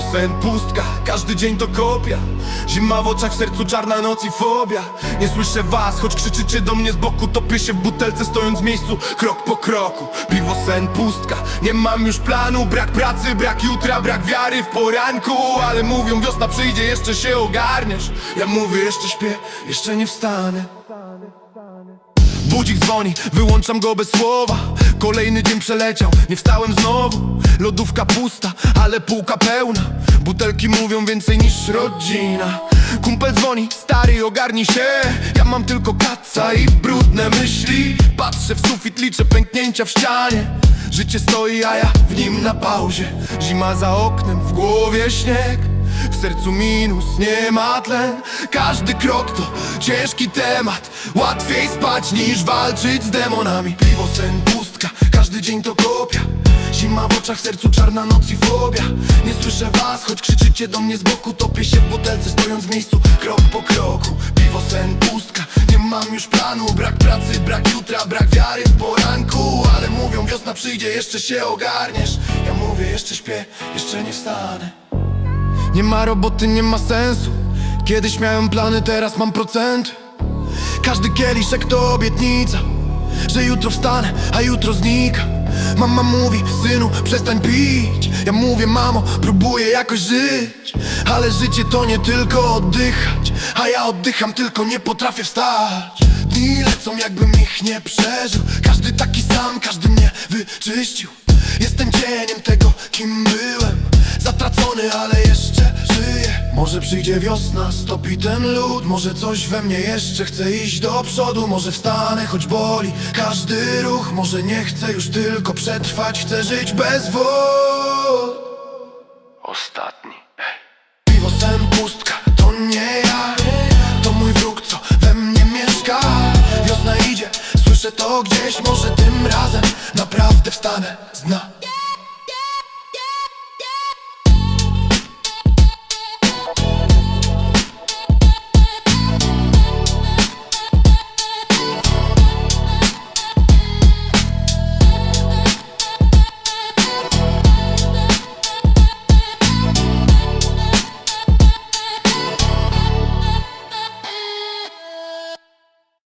sen, pustka, każdy dzień to kopia. Zima w oczach, w sercu czarna noc i fobia. Nie słyszę was, choć krzyczycie do mnie z boku Topię się w butelce, stojąc w miejscu, krok po kroku. Piwo, sen, pustka, nie mam już planu. Brak pracy, brak jutra, brak wiary w poranku. Ale mówią wiosna przyjdzie, jeszcze się ogarniesz. Ja mówię, jeszcze śpię, jeszcze nie wstanę Budzik dzwoni, wyłączam go bez słowa. Kolejny dzień przeleciał, nie wstałem znowu. Lodówka pusta, ale półka pełna. Butelki mówią więcej niż rodzina. Kumpel dzwoni, stary ogarnij się. Ja mam tylko kaca i brudne myśli. Patrzę w sufit, liczę pęknięcia w ścianie. Życie stoi, a ja w nim na pauzie. Zima za oknem, w głowie śnieg w sercu minus, nie ma tlen Każdy krok to ciężki temat. Łatwiej spać niż walczyć z demonami. Piwo, sen, pustka, każdy dzień to kopia. Zima w oczach, w sercu czarna noc i fobia. Nie słyszę was, choć krzyczycie do mnie z boku. Topię się w butelce, stojąc w miejscu, krok po kroku. Piwo, sen, pustka, nie mam już planu. Brak pracy, brak jutra, brak wiary w poranku. Ale mówią wiosna przyjdzie, jeszcze się ogarniesz. Ja mówię, jeszcze śpię, jeszcze nie wstanę nie ma roboty, nie ma sensu. Kiedyś miałem plany, teraz mam procenty. Każdy kieliszek to obietnica Że jutro wstanę, a jutro znika. Mama mówi, synu, przestań pić. Ja mówię, mamo, próbuję jakoś żyć. Ale życie to nie tylko oddychać A ja oddycham, tylko nie potrafię wstać. Dni lecą, jakbym ich nie przeżył. Każdy taki sam, każdy mnie wyczyścił. Jestem cieniem tego, kim byłem. Zatracony, ale jeszcze Może przyjdzie wiosna, stopi ten lód Może coś we mnie jeszcze chce iść do przodu Może wstanę, choć boli każdy ruch Może nie chcę już tylko przetrwać Chcę żyć bez wód. Ostatni. Piwo, sen, pustka, to nie ja To mój wróg, co we mnie mieszka. Wiosna idzie, słyszę to gdzieś Może tym razem naprawdę wstanę z dna